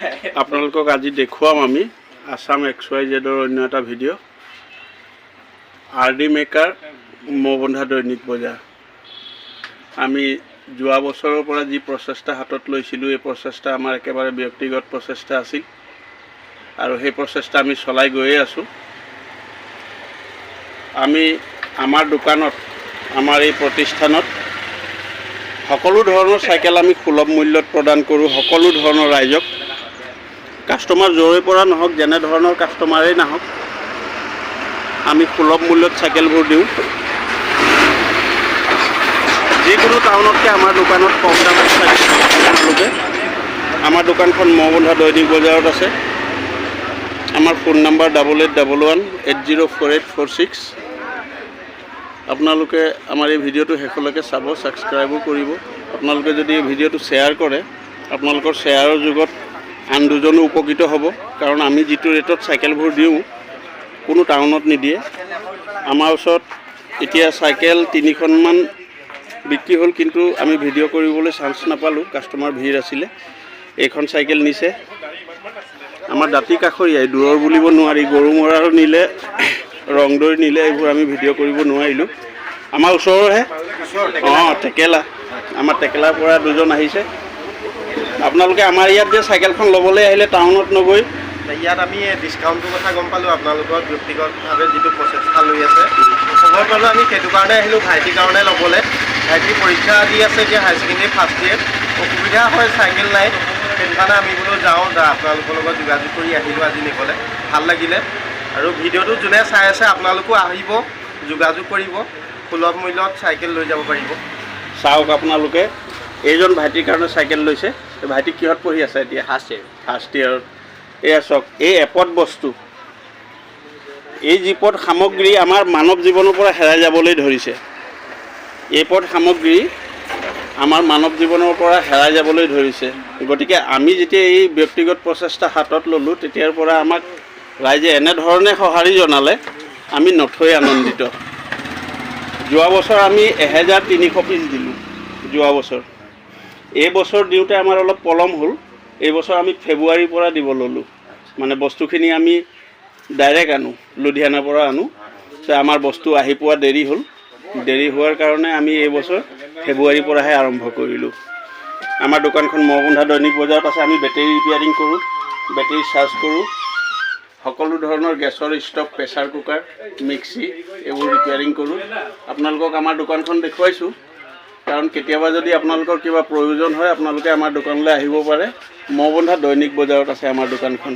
আপোনালোকক আজি দেখুৱাম আমি আছাম এক্স ৱাই জেডৰ অন্য এটা ভিডিঅ' আৰ ডি মেকাৰ মৌবন্ধা দৈনিক বজাৰ। আমি যোৱা বছৰৰ পৰা যি প্ৰচেষ্টা হাতত লৈছিলোঁ, এই প্ৰচেষ্টা আমাৰ একেবাৰে ব্যক্তিগত প্ৰচেষ্টা আছিল আৰু সেই প্ৰচেষ্টা আমি চলাই গৈয়ে আছোঁ। আমি আমাৰ দোকানত, আমাৰ এই প্ৰতিষ্ঠানত সকলো ধৰণৰ চাইকেল আমি সুলভ মূল্যত প্ৰদান কৰোঁ, সকলো ধৰণৰ ৰাইজক। কাষ্টমাৰ য'ৰে পৰা নহওক, যেনে ধৰণৰ কাষ্টমাৰেই নাহক, আমি সুলভ মূল্যত চাইকেলবোৰ দিওঁ। যিকোনো টাউনতকৈ আমাৰ দোকানত কম দামত চাইকেল আপোনালোকে আমাৰ দোকানখন মৌবন্ধা দৈনিক বজাৰত আছে। আমাৰ phone number double eight double one eight zero' four eight four six আপোনালোকে আমাৰ এই ভিডিঅ'টো শেষলৈকে চাব ছাবস্ক্ৰাইবো কৰিব। আপোনালোকে যদি এই ভিডিঅ'টো শ্বেয়াৰ কৰে, আপোনালোকৰ শ্বেয়াৰৰ যুগত আন দুজনো উপকৃত হ'ব কাৰণ আমি যিটো ৰেটত চাইকেলবোৰ দিওঁ কোনো টাউনত নিদিয়ে। আমাৰ ওচৰত এতিয়া চাইকেল তিনিখনমান বিক্ৰী হ'ল কিন্তু আমি ভিডিঅ' কৰিবলৈ চান্স নাপালোঁ কাষ্টমাৰ ভিৰ আছিলে। এইখন চাইকেল নিছে। আমাৰ দাঁতি কাষৰীয়াই দূৰৰ বুলিব নোৱাৰি গৰু মৰাৰো নিলে ৰংদৈ নিলে এইবোৰ আমি ভিডিঅ' কৰিব নোৱাৰিলোঁ। আমাৰ ওচৰৰহে। অঁ টেকেলা। আমাৰ টেকেলাৰ পৰা দুজন আহিছে। আপোনালোকে আমাৰ ইয়াত যে চাইকেলখন ল'বলৈ আহিলে টাউনত নগৈ। ইয়াত আমি ডিছকাউণ্টটোৰ কথা গম পালোঁ আপোনালোকৰ ব্যক্তিগতভাৱে যিটো প্ৰচেষ্টা লৈ আছে। খবৰ পালোঁ আমি সেইটো কাৰণে আহিলোঁ ভাইটিৰ কাৰণে ল'বলৈ। ভাইটি পৰীক্ষা দি আছে এতিয়া হায়াৰ ছেকেণ্ডেৰী ফাৰ্ষ্ট ইয়েৰ অসুবিধা হয় চাইকেল নাই। সেইটো কাৰণে আমি বোলো যাওঁ আপোনালোকৰ লগত যোগাযোগ কৰি আহিলোঁ আজি নিবলৈ। ভালো লাগিলে। আৰু ভিডিঅ'টো যোনে চাই আছে আপোনালোকো আহিব যোগাযোগ কৰিব। সুলভ মূল্যত চাইকেল লৈ যাব পাৰিব। চাওক আপোনালোকে এইজন ভাইটিৰ কাৰণে চাইকেল লৈছে। ভাইটি কিহত পঢ়ি আছে এতিয়া? ফাৰ্ষ্ট ইয়েৰ ফাৰ্ষ্ট ইয়েৰত এয়া চাওক এই এপদ বস্তু। এই যিপদ সামগ্ৰী আমাৰ মানৱ জীৱনৰ পৰা হেৰাই যাবলৈ ধৰিছে। এই পদ সামগ্ৰী আমাৰ মানৱ জীৱনৰ পৰা হেৰাই যাবলৈ ধৰিছে। গতিকে আমি যেতিয়া এই ব্যক্তিগত প্ৰচেষ্টা হাতত ল'লোঁ তেতিয়াৰ পৰা আমাক ৰাইজে এনেধৰণে সঁহাৰি জনালে আমি নথৈ আনন্দিত। যোৱা বছৰ আমি এহেজাৰ তিনিশ পিচ দিলোঁ যোৱা বছৰ। এই বছৰ দিওঁতে আমাৰ অলপ পলম হ'ল। এই বছৰ আমি ফেব্ৰুৱাৰীৰ পৰা দিব ল'লোঁ। মানে বস্তুখিনি আমি ডাইৰেক্ট আনো লুধিয়ানাৰ পৰা আনো। আমাৰ বস্তু আহি পোৱা দেৰি হ'ল। দেৰি হোৱাৰ কাৰণে আমি এই বছৰ ফেব্ৰুৱাৰীৰ পৰাহে আৰম্ভ কৰিলোঁ। আমাৰ দোকানখন মহবন্ধা দৈনিক বজাৰত আছে। আমি বেটেৰী ৰিপেয়াৰিং কৰোঁ বেটেৰী চাৰ্জ কৰোঁ। সকলো ধৰণৰ গেছৰ ষ্টভ প্ৰেছাৰ কুকাৰ মিক্সি এইবোৰ ৰিপেয়াৰিং কৰোঁ। আপোনালোকক আমাৰ দোকানখন দেখুৱাইছোঁ। কাৰণ কেতিয়াবা যদি আপোনালোকৰ কিবা প্ৰয়োজন হয়, আপোনালোকে আমাৰ দোকানলৈ আহিব পাৰে। মৌবন্ধা দৈনিক বজাৰত আছে আমাৰ দোকানখন।